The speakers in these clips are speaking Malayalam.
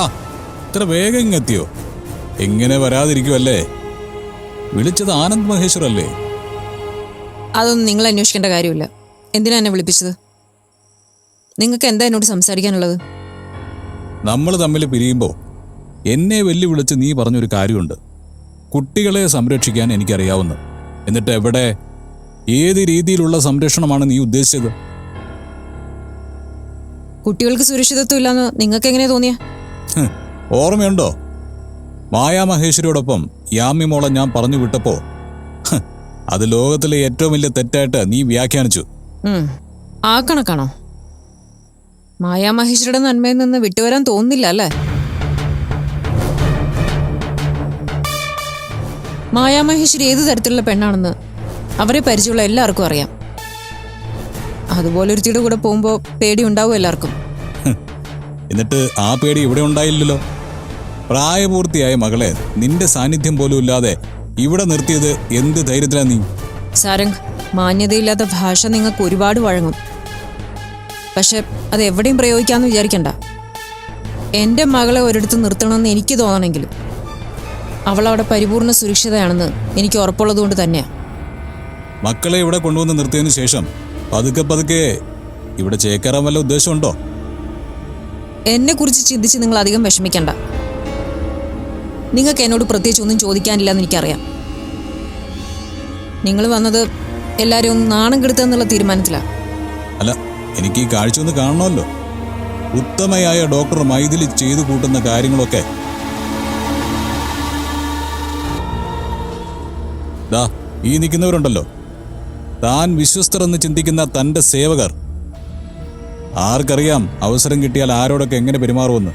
ആ ഇത്ര വേഗം ഇങ്ങെത്തിയോ? എങ്ങനെ വരാതിരിക്കുമല്ലേ വിളിച്ചത് ആനന്ദ് മഹേശ്വർ അല്ലേ? അതൊന്നും നിങ്ങൾ അന്വേഷിക്കേണ്ട കാര്യമില്ല. എന്തിനാ എന്നെ വിളിപ്പിച്ചത്? നിങ്ങൾക്ക് എന്താ എന്നോട് സംസാരിക്കാനുള്ളത്? നമ്മൾ തമ്മിൽ പിരിയുമ്പോൾ എന്നെ വെല്ലുവിളിച്ച് നീ പറഞ്ഞൊരു കാര്യമുണ്ട്. കുട്ടികളെ സംരക്ഷിക്കാൻ എനിക്കറിയാവുന്ന. എന്നിട്ട് എവിടെ ഏത് രീതിയിലുള്ള സംരക്ഷണമാണ് നീ ഉദ്ദേശിച്ചത്? കുട്ടികൾക്ക് സുരക്ഷിതത്വം ഇല്ലാന്ന് നിങ്ങൾക്ക് എങ്ങനെ തോന്നിയ? ഓർമ്മയുണ്ടോ? മായാമഹേശ്വരിയോടൊപ്പം യാമി മോളെ ഞാൻ പറഞ്ഞു വിട്ടപ്പോ അത് ലോകത്തിലെ ഏറ്റവും വലിയ തെറ്റായിട്ട് നീ വ്യാഖ്യാനിച്ചു. ആ കണക്കാണോ? മായാമഹേശ്വരിയുടെ നന്മയിൽ നിന്ന് വിട്ടുവരാൻ തോന്നില്ല അല്ലേ? മായാമഹേശ്വരി ഏത് തരത്തിലുള്ള പെണ്ണാണെന്ന് അവരെ പരിചയമുള്ള എല്ലാവർക്കും അറിയാം. അതുപോലെ ഒരുത്തിയുടെ കൂടെ പോകുമ്പോൾ പേടി ഉണ്ടാവും എല്ലാവർക്കും. എന്നിട്ട് ആ പേടി ഇവിടെ ഉണ്ടായില്ലല്ലോ. പ്രായപൂർത്തിയായ മകളെ നിന്റെ സാന്നിധ്യം പോലും ഇല്ലാതെ ഇവിടെ നിർത്തിയത് എന്ത് ധൈര്യത്തിലാ നീ? സാരംഗ് മാന്യതയില്ലാത്ത ഭാഷ നിങ്ങൾക്ക് ഒരുപാട് വഴങ്ങും. പക്ഷെ അത് എവിടെയും പ്രയോഗിക്കാമെന്ന് വിചാരിക്കണ്ട. എന്റെ മകളെ ഒരിടത്ത് നിർത്തണമെന്ന് എനിക്ക് തോന്നണമെങ്കിലും അവൾ അവിടെ പരിപൂർണ സുരക്ഷിതയാണെന്ന് എനിക്ക് ഉറപ്പുള്ളത് കൊണ്ട് തന്നെയാണ് മക്കളെ ഇവിടെ കൊണ്ടുവന്ന് നിർത്തിയതിനു ശേഷം പതുക്കെ പതുക്കെ ഇവിടെ ചേക്കേറാൻ വല്ല ഉദ്ദേശമുണ്ടോ? എന്നെ കുറിച്ച് ചിന്തിച്ച് നിങ്ങൾ അധികം വിഷമിക്കണ്ട. നിങ്ങൾക്ക് എന്നോട് പ്രത്യേകിച്ച് ഒന്നും ചോദിക്കാനില്ലെന്ന് എനിക്കറിയാം. നിങ്ങൾ വന്നത് എല്ലാവരും ഒന്ന് നാണം കെടുത്തുക തീരുമാനത്തിലാണ് അല്ല എനിക്ക് ഈ കാഴ്ച ഒന്ന് കാണണമല്ലോ. ഉത്തമയായ ഡോക്ടർ മൈദിലി ചെയ്തു കൂട്ടുന്ന കാര്യങ്ങളൊക്കെ. ദാ ഈ നിൽക്കുന്നവരുണ്ടല്ലോ. താൻ വിശ്വസ്തർ എന്ന് ചിന്തിക്കുന്ന തന്റെ സേവകർ. ആർക്കറിയാം അവസരം കിട്ടിയാൽ ആരോടൊക്കെ എങ്ങനെ പെരുമാറുമെന്ന്.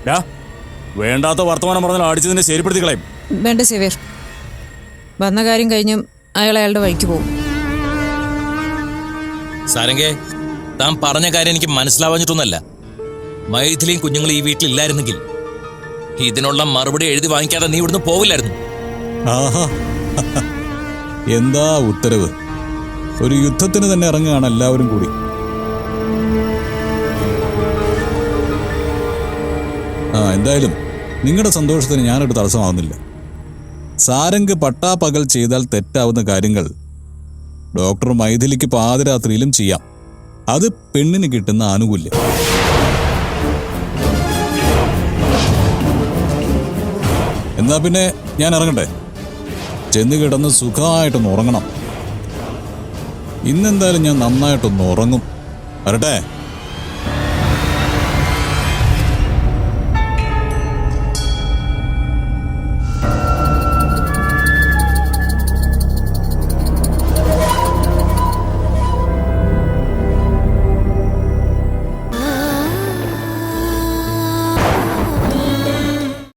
വേണ്ടാത്ത വർത്തമാനം പറഞ്ഞാൽ അടിച്ചതിനെ ശരിപ്പെടുത്തി കളയും. വേണ്ട സേവ്യർ. വന്ന കാര്യം കഴിഞ്ഞ് അയാൾ അയാളുടെ വഴിക്ക് പോകും. സാരംഗേ താൻ പറഞ്ഞ കാര്യം എനിക്ക് മനസ്സിലാവാഞ്ഞിട്ടൊന്നല്ല. മൈഥിലിയും കുഞ്ഞുങ്ങൾ ഈ വീട്ടിലില്ലായിരുന്നെങ്കിൽ ഇതിനുള്ള മറുപടി എഴുതി വാങ്ങിക്കാതെ നീ ഇവിടുന്ന് പോവില്ലായിരുന്നു. ആഹാ. എന്താ ഉത്തരവ്? ഒരു യുദ്ധത്തിന് തന്നെ ഇറങ്ങുകയാണ് എല്ലാവരും കൂടി. ആ എന്തായാലും നിങ്ങളുടെ സന്തോഷത്തിന് ഞാനൊരു തടസ്സമാവുന്നില്ല. സാരംഗ് പട്ടാപകൽ ചെയ്താൽ തെറ്റാവുന്ന കാര്യങ്ങൾ ഡോക്ടർ മൈഥിലിക്ക് പാതിരാത്രിയിലും ചെയ്യാം. അത് പെണ്ണിന് കിട്ടുന്ന ആനുകൂല്യം. എന്നാ പിന്നെ ഞാൻ ഇറങ്ങട്ടെ? ചെന്ന് കിടന്ന് സുഖമായിട്ടൊന്ന് ഉറങ്ങണം. ഇന്നെന്തായാലും ഞാൻ നന്നായിട്ടൊന്ന് ഉറങ്ങും. വരട്ടെ?